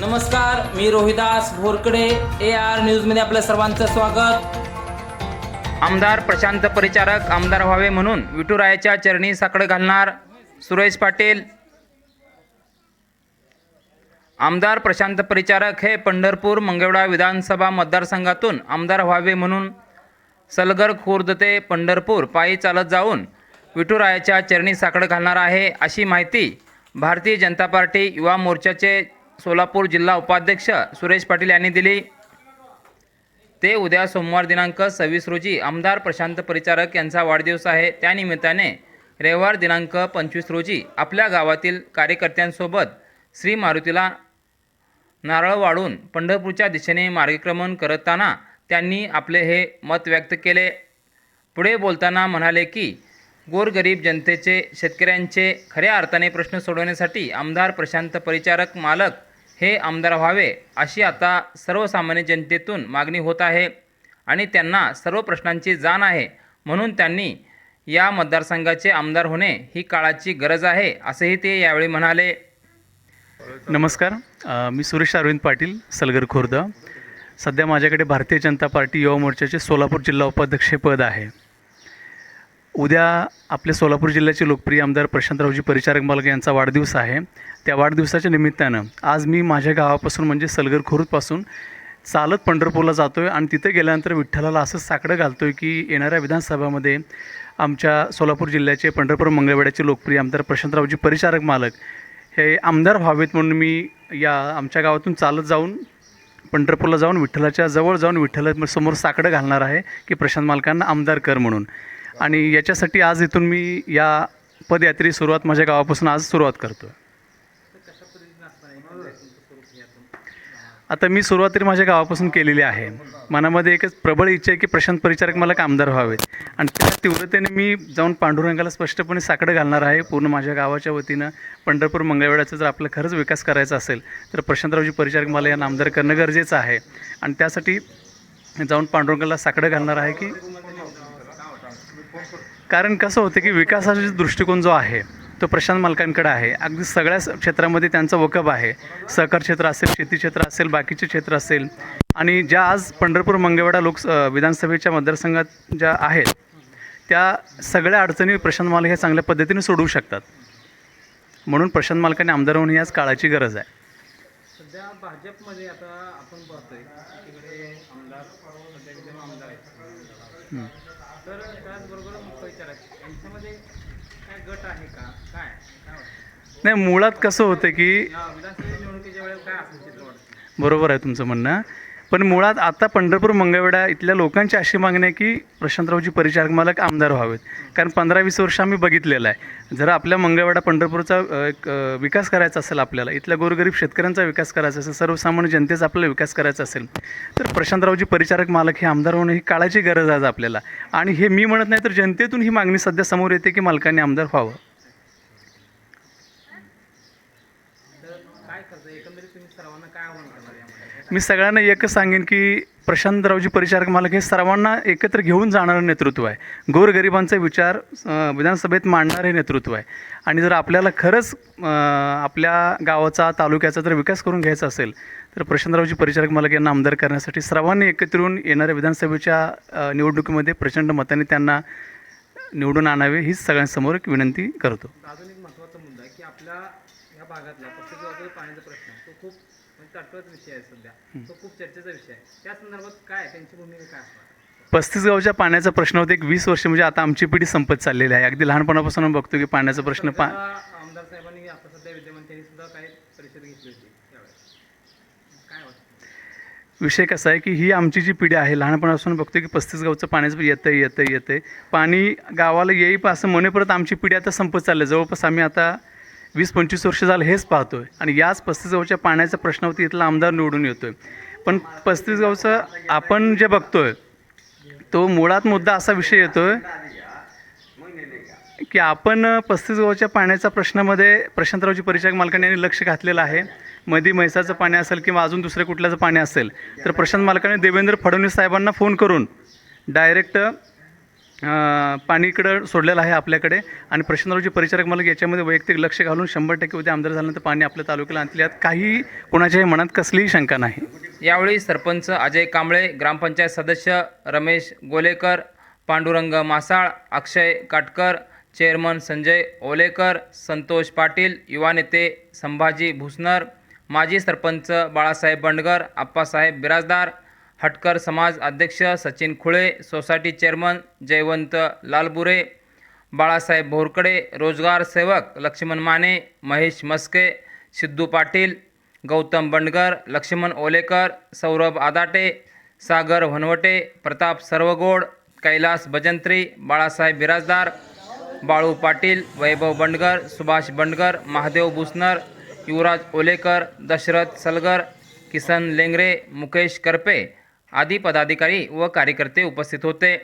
नमस्कार मी Rohidas भोरकडे A R न्यूजमध्ये आपल्या सर्वांचं स्वागत. आमदार प्रशांत परिचारक आमदार व्हावे म्हणून विठुरायाच्या चरणी साकडं घालणार सुरेश पाटील. आमदार प्रशांत परिचारक हे पंढरपूर मंगेवडा विधानसभा मतदारसंघातून आमदार व्हावे म्हणून सलगर खुर्द ते पंढरपूर पायी चालत जाऊन विठुरायाच्या चरणी साकडं घालणार आहे अशी माहिती भारतीय जनता पार्टी युवा मोर्चाचे सोलापूर जिल्हा उपाध्यक्ष सुरेश पाटील यांनी दिली. ते उद्या सोमवार दिनांक सव्वीस रोजी आमदार प्रशांत परिचारक यांचा वाढदिवस आहे. त्यानिमित्ताने रविवार दिनांक पंचवीस रोजी आपल्या गावातील कार्यकर्त्यांसोबत श्री मारुतीला नारळ वाढून पंढरपूरच्या दिशेने मार्गक्रमण करताना त्यांनी आपले हे मत व्यक्त केले. पुढे बोलताना म्हणाले की गोरगरीब जनतेचे शेतकऱ्यांचे खऱ्या अर्थाने प्रश्न सोडवण्यासाठी आमदार प्रशांत परिचारक मालक हे आमदार व्हावे अशी आता सर्वसामान्य जनतेतून मागणी होत आहे आणि त्यांना सर्व प्रश्नांची जाण आहे म्हणून त्यांनी या मतदारसंघाचे आमदार होणे ही काळाची गरज आहे असेही ते यावेळी म्हणाले. नमस्कार. अ, मी सुरेश अरविंद पाटील सलगर खुर्द. सध्या माझ्याकडे भारतीय जनता पार्टी युवा मोर्चाचे सोलापूर जिल्हा उपाध्यक्षपद आहे. उद्या आपले सोलापूर जिल्ह्याचे लोकप्रिय आमदार प्रशांतरावजी परिचारक मालक यांचा वाढदिवस आहे. त्या वाढदिवसाच्या निमित्तानं आज मी माझ्या गावापासून म्हणजे सलगर खुर्दपासून चालत पंढरपूरला जातो आहे आणि तिथे गेल्यानंतर विठ्ठलाला असं साकडं घालतो आहे की येणाऱ्या विधानसभामध्ये आमच्या सोलापूर जिल्ह्याचे पंढरपूर मंगळवेड्याचे लोकप्रिय आमदार प्रशांतरावजी परिचारक मालक हे आमदार व्हावेत म्हणून मी या आमच्या गावातून चालत जाऊन पंढरपूरला जाऊन विठ्ठलाच्या जवळ जाऊन विठ्ठला समोर साकडं घालणार आहे की प्रशांत मालकांना आमदार कर म्हणून. आणि याच्यासाठी आज इथून मी या पदयात्रेची सुरुवात माझ्या गावापासून आज सुरुवात करतो आता मी सुरुवात तरी माझ्या गावापासून केलेली आहे. मनामध्ये एकच प्रबळ इच्छा आहे की प्रशांत परिचारक मला कामदार व्हावेत. आणि त्या तीव्रतेने मी जाऊन पांडुरंगाला स्पष्टपणे साकडं घालणार आहे पूर्ण माझ्या गावाच्या वतीनं. पंढरपूर मंगळवेळाचा जर आपला खरंच विकास करायचा असेल तर प्रशांतरावजी परिचारक मला या नामदार करणं गरजेचं आहे. आणि त्यासाठी जाऊन पांडुरंगाला साकडं घालणार आहे की कारण कसं होतं की विकासाचा दृष्टिकोन जो आहे तो प्रशांत मालकांकडे आहे. अगदी सगळ्याच क्षेत्रामध्ये त्यांचा वकब आहे. सहकार क्षेत्र असेल शेती क्षेत्र असेल बाकीचे क्षेत्र असेल आणि ज्या आज पंढरपूर मंगळवेढा लोक विधानसभेच्या मतदारसंघात ज्या आहेत त्या सगळ्या अडचणी प्रशांत मालक हे चांगल्या पद्धतीने सोडवू शकतात. म्हणून प्रशांत मालकाने आमदार होणे ही आज काळाची गरज आहे. सध्या भाजपमध्ये आता आपण पाहतोय तिकडे आमदार सध्या विद्यमान आमदार आहेत. तर त्याचबरोबर मुख्य विचारायचे यांच्यामध्ये काय गट आहे का? काय? नाही मुळात कसं होतं की विधानसभा निवडणुकीच्या वेळेला काय असेल चित्र वाटतं? बरोबर आहे तुमचं म्हणणं. पण मुळात आता पंढरपूर मंगळवेढा इथल्या लोकांची अशी मागणी आहे की प्रशांतरावजी परिचारक मालक आमदार व्हावेत. कारण पंधरा वीस वर्ष आम्ही बघितलेलं आहे. जर आपल्या मंगळवेढा पंढरपूरचा एक, विकास करायचा असेल आपल्याला इथल्या गोरगरीब शेतकऱ्यांचा विकास करायचा असेल सर्वसामान्य जनतेचा आपल्याला विकास करायचा असेल तर प्रशांतरावजी परिचारक मालक हे आमदार होणं ही काळाची गरज आहे आज आपल्याला. आणि हे मी म्हणत नाही तर जनतेतून ही मागणी सध्या समोर येते की मालकांनी आमदार व्हावं तर काय करतं एकंदरीत तुम्ही सर्वांना काय आव्हान करणार यामध्ये? मी सगळ्यांना एकच सांगेन की प्रशांतरावजी परिचारक मालक हे सर्वांना एकत्र घेऊन जाणारं नेतृत्व आहे. गोरगरिबांचे विचार अं, विधानसभेत मांडणारे नेतृत्व आहे. आणि जर आपल्याला खरंच अं, आपल्या गावाचा तालुक्याचा जर विकास करून घ्यायचा असेल तर प्रशांतरावजी परिचारक मालक यांना आमदार करण्यासाठी सर्वांनी एकत्र येऊन येणाऱ्या विधानसभेच्या अं, निवडणुकीमध्ये प्रचंड मताने त्यांना निवडून आणावे हीच सगळ्यांसमोर एक विनंती करतो. अजून एक महत्त्वाचा मुद्दा आहे की आपल्या या भागातला प्रत्येक गावाचा पाण्याचा प्रश्न. तो खूप म्हणजे ताटकळत विषय आहे सध्या. तो खूप चर्चेचा विषय आहे. त्या संदर्भात काय? त्यांची भूमिका काय असणार? पस्तीस गावच्या पाण्याचा प्रश्न होता. एक वीस वर्ष म्हणजे आता आमची पिढी संपत चाललेली आहे. अगदी लहानपणापासून बघतो की पाण्याचा प्रश्न पा आमदार साहेबांनी आता सध्या विद्यमान त्यांनी सुद्धा काही परिषद घेतली होती काय विषय कसा आहे की ही आमची जी पिढी आहे लहानपणापासून बघतो की पस्तीस गावचं पाण्याचं येतं येतं येतं पाणी गावाला येई असं आमची पिढी आता संपत चालली आहे. जवळपास आम्ही आता वीस पंचवीस वर्ष झालं हेच पाहतोय. आणि याच पस्तीस गावच्या पाण्याचा प्रश्नावरती इथला आमदार निवडून येतोय. पण पस्तीस गावचं आपण जे बघतोय तो मुळात मुद्दा असा विषय येतोय की आपण पस्तीस गावच्या पाण्याच्या प्रश्नामध्ये प्रशांतरावजी परिचारक मालकाने यांनी लक्ष घातलेलं आहे. मधी म्हैसाचं पाणी असेल किंवा अजून दुसऱ्या कुठल्याचं पाणी असेल तर प्रशांत मालकाने देवेंद्र फडणवीस साहेबांना फोन करून डायरेक्ट पाणी इकडं सोडलेलं आहे आपल्याकडे. आणि प्रशांतरावजी परिचारक मला याच्यामध्ये वैयक्तिक लक्ष घालून शंभर टक्के उद्या आमदार झाल्यानंतर पाणी आपल्या तालुक्याला आणतील. यात काही कोणाच्याही मनात कसलीही शंका नाही. यावेळी सरपंच अजय कांबळे ग्रामपंचायत सदस्य रमेश गोलेकर पांडुरंग मासाळ अक्षय काटकर चेअरमन संजय ओलेकर संतोष पाटील युवा नेते संभाजी भुसनर माजी सरपंच बाळासाहेब बंडगर आप्पासाहेब बिराजदार हटकर समाज अध्यक्ष सचिन खुळे सोसायटी चेअरमन जयवंत लालबुरे बाळासाहेब भोरकडे रोजगार सेवक लक्ष्मण माने महेश मस्के सिद्धू पाटील गौतम बंडगर लक्ष्मण ओलेकर सौरभ आदाटे सागर वनवटे प्रताप सर्वगोड कैलास भजंत्री बाळासाहेब बिराजदार बाळू पाटील वैभव बंडगर सुभाष बंडगर महादेव भुसनर युवराज ओलेकर दशरथ सलगर किसन लेंगरे मुकेश करपे आदी पदाधिकारी व कार्यकर्ते उपस्थित होते.